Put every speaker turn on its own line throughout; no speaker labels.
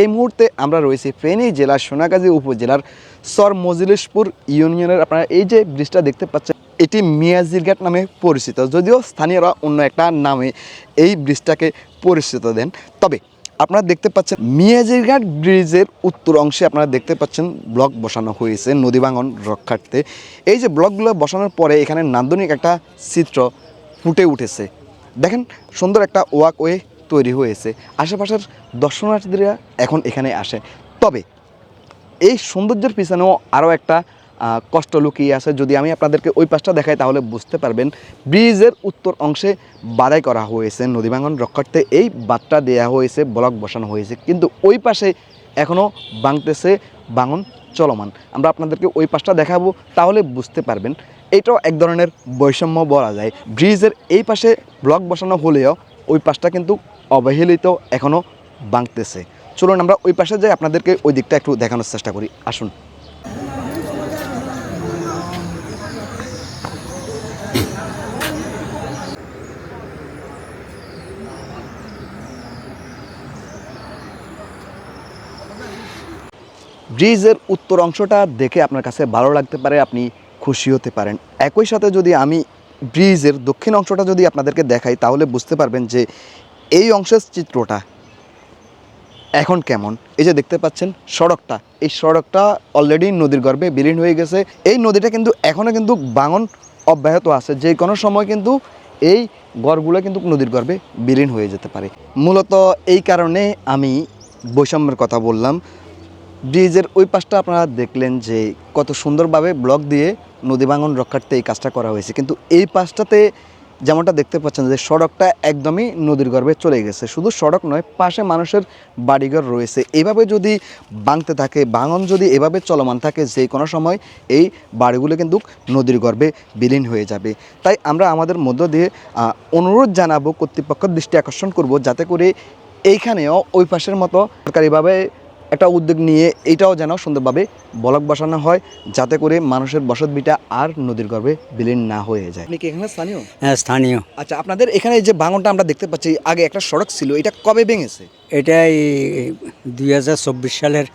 এই মুহূর্তে আমরা রয়েছি ফেনী জেলার সোনাগাজী উপজেলার সর মজিলেশপুর ইউনিয়নের। আপনারা এই যে ব্রিজটা দেখতে পাচ্ছেন, এটি মিয়াজির ঘাট নামে পরিচিত। যদিও স্থানীয়রা অন্য একটা নামে এই ব্রিজটাকে পরিচিত দেন। তবে আপনারা দেখতে পাচ্ছেন মিয়াজিরঘাট ব্রিজের উত্তর অংশে আপনারা দেখতে পাচ্ছেন ব্লক বসানো হয়েছে নদী ভাঙন রক্ষার্থে। এই যে ব্লকগুলো বসানোর পরে এখানে নান্দনিক একটা চিত্র ফুটে উঠেছে। দেখেন, সুন্দর একটা ওয়াকওয়ে তৈরি হয়েছে। আশেপাশের দর্শনার্থীরা এখন এখানে আসে। তবে এই সৌন্দর্যের পিছনেও আরও একটা কষ্ট লুকিয়ে আছে। যদি আমি আপনাদেরকে ওই পাশটা দেখাই, তাহলে বুঝতে পারবেন, ব্রিজের উত্তর অংশে বাধাই করা হয়েছে। নদী ভাঙন রক্ষার্থে এই বাতটা দেওয়া হয়েছে, ব্লক বসানো হয়েছে। কিন্তু ওই পাশে এখনও বাংতেছে ভাঙন চলমান। আমরা আপনাদেরকে ওই পাশটা দেখাবো, তাহলে বুঝতে পারবেন। এটাও এক ধরনের বৈষম্য বলা যায়। ব্রিজের এই পাশে ব্লক বসানো হলেও ওই পাশটা কিন্তু অবহেলিত এখনও বাংতেছে চলুন আমরা ওই পাশে যাই, আপনাদেরকে ওই দিকটা একটু দেখানোর চেষ্টা করি। আসুন। ব্রিজের উত্তর অংশটা দেখে আপনার কাছে ভালো লাগতে পারে, আপনি খুশি হতে পারেন। একই সাথে যদি আমি ব্রিজের দক্ষিণ অংশটা যদি আপনাদেরকে দেখাই, তাহলে বুঝতে পারবেন যে এই অংশের চিত্রটা এখন কেমন? এই যে দেখতে পাচ্ছেন সড়কটা। এই সড়কটা অলরেডি নদীর গর্ভে বিলীন হয়ে গেছে। এই নদীটা কিন্তু এখনও কিন্তু বাঙন অব্যাহত আছে। যে কোনো সময় কিন্তু এই গড়গুলো কিন্তু নদীর গর্ভে বিলীন হয়ে যেতে পারে। মূলত এই কারণে আমি বৈষম্যের কথা বললাম। ব্রিজের ওই পাশটা আপনারা দেখলেন যে কত সুন্দরভাবে ব্লক দিয়ে নদী ভাঙন রক্ষার্থে এই কাজটা করা হয়েছে। কিন্তু এই পাশটাতে যেমনটা দেখতে পাচ্ছেন যে সড়কটা একদমই নদীর গর্ভে চলে গেছে। শুধু সড়ক নয়, পাশে মানুষের বাড়িঘর রয়েছে। এভাবে যদি ভাঙতে থাকে, ভাঙন যদি এভাবে চলমান থাকে, যে কোনো সময় এই বাড়িগুলো কিন্তু নদীর গর্ভে বিলীন হয়ে যাবে। তাই আমরা আমাদের মধ্য দিয়ে অনুরোধ জানাব কর্তৃপক্ষের দৃষ্টি আকর্ষণ করব, যাতে করে এইখানেও ওই পাশের মতো সরকারিভাবে একটা উদ্যোগ নিয়ে এটাও যেন সুন্দরভাবে বলক বসানো হয় যাতে করে মানুষের বসত ভিটা আর নদীর গর্ভে বিলীন না হয়ে যায়। আপনি কি এখানে স্থানীয়?
হ্যাঁ স্থানীয়।
আচ্ছা আপনাদের এখানে যে ভাঙনটা আমরা দেখতে পাচ্ছি আগে একটা সড়ক ছিল এটা কবে ভেঙেছে?
এটাই এই দুই হাজার চব্বিশ সালের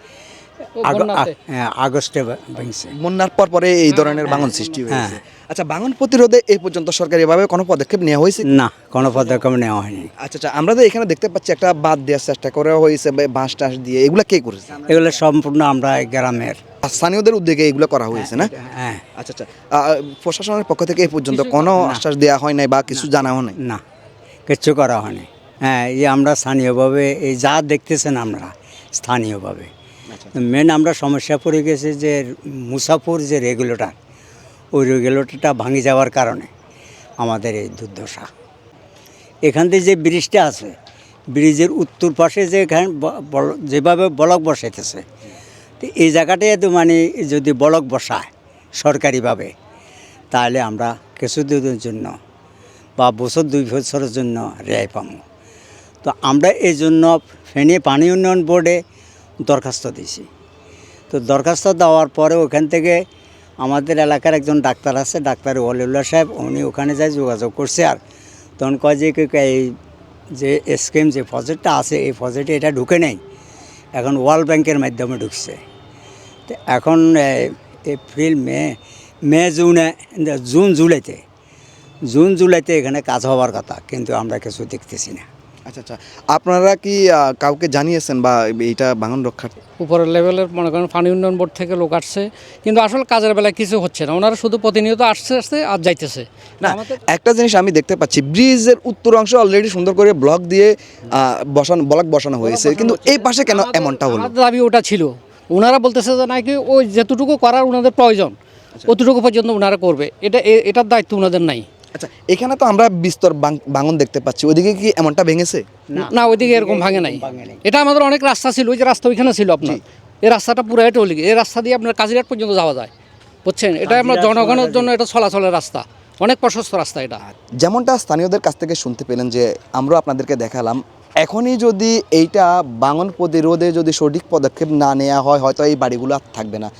আগস্টে বা- ভেঙেছে।
বন্যার পর পরে এই ধরনের ভাঙন সৃষ্টি হয়েছে। আচ্ছা ভাঙন প্রতিরোধে এই পর্যন্ত সরকারিভাবে কোনো পদক্ষেপ নেওয়া হয়েছে?
না কোনো পদক্ষেপ নেওয়া হয়নি।
আচ্ছা আচ্ছা আমরা তো এখানে দেখতে পাচ্ছি একটা বাদ দেওয়ার চেষ্টা করা হয়েছে বাঁশ টাস দিয়ে। এগুলা কে করেছে?
এগুলো সম্পূর্ণ আমরা গ্রামের।
স্থানীয়দের উদ্যোগে এগুলো করা হয়েছে না?
হ্যাঁ।
আচ্ছা আচ্ছা প্রশাসনের পক্ষ থেকে এই পর্যন্ত কোনো আশ্বাস দেওয়া হয় নাই বা কিছু জানাও নাই?
না কিচ্ছু করা হয়নি। হ্যাঁ এই আমরা স্থানীয়ভাবে এই যা দেখতেছেন আমরা স্থানীয়ভাবে। মেন আমরা সমস্যা পড়ে গেছে যে মুসাফুর যে রেগুলেটর ওই রেগুলেটরটা ভাঙি যাওয়ার কারণে আমাদের এই দুর্দশা। এখান থেকে যে ব্রিজটা আছে, ব্রিজের উত্তর পাশে যে এখানে যেভাবে বলক বসাইতেছে, তো এই জায়গাটায় তো মানে যদি বলক বসায় সরকারিভাবে, তাহলে আমরা কিছুদিনের জন্য বা বছর দুই বছরের জন্য রেহাই পাবো। তো আমরা এই জন্য ফেনী পানি উন্নয়ন বোর্ডে দরখাস্ত দিয়েছি। তো দরখাস্ত দেওয়ার পরে ওখান থেকে আমাদের এলাকার একজন ডাক্তার আছে, ডাক্তার ওয়ালিউল্লাহ সাহেব, উনি ওখানে যাই যোগাযোগ করছে আর তখন কয় যে এই যে স্কিম, যে প্রজেক্টটা আছে, এই প্রজেক্টে এটা ঢুকে নেই। এখন ওয়ার্ল্ড ব্যাংকের মাধ্যমে ঢুকছে। তো এখন এপ্রিল, মে মে, জুনে, জুন, জুলাইতে জুন, জুলাইতে এখানে কাজ হওয়ার কথা, কিন্তু আমরা কিছু দেখতেছি না।
আচ্ছা আচ্ছা। আপনারা কি কাউকে জানিয়েছেন বা এইটা ভাঙন রক্ষার?
উপরের লেভেলের মনে করেন পানি উন্নয়ন বোর্ড থেকে লোক আসছে। কিন্তু আসলে কাজের বেলায় কিছু হচ্ছে না। ওনারা শুধু প্রতিনিয়ত আসছে আসছে আর যাইতেছে।
না একটা জিনিস আমি দেখতে পাচ্ছি ব্রিজের উত্তর অংশ অলরেডি সুন্দর করে ব্লক দিয়ে বসানো ব্লক বসানো হয়েছে। কিন্তু এই পাশে কেন এমনটা হলো?
দাবি ওটা ছিল। ওনারা বলতেছে যে নাকি ওই যেতটুকু করার ওনাদের প্রয়োজন
আচ্ছা।
অতটুকু পর্যন্ত ওনারা করবে। এটা এটার দায়িত্ব ওনাদের নাই।
আচ্ছা এখানে তো আমরা বিস্তর বাং- ভাঙন দেখতে পাচ্ছি। ওইদিকে কি এমনটা ভেঙেছে?
না ওইদিকে এরকম ভাঙে নাই। এটা আমাদের অনেক রাস্তা ছিল ওই যে রাস্তা ওইখানে ছিল আপনার। এই রাস্তাটা পুরো এটা হলে এই রাস্তা দিয়ে আপনার কাজিরহাট পর্যন্ত যাওয়া যায়। বুঝছেন? এটা আমরা জনগণের জন্য এটা চলাচলের রাস্তা। অনেক প্রশস্ত রাস্তা এটা।
যেমনটা স্থানীয়দের কাছ থেকে শুনতে পেলেন যে আমরা আপনাদেরকে দেখালাম এখনই যদি এইটা বাঙন প্রতিরোধে যদি সঠিক পদক্ষেপ না নেওয়া হয় হয়তো এই বাড়িগুলো আর থাকবে না।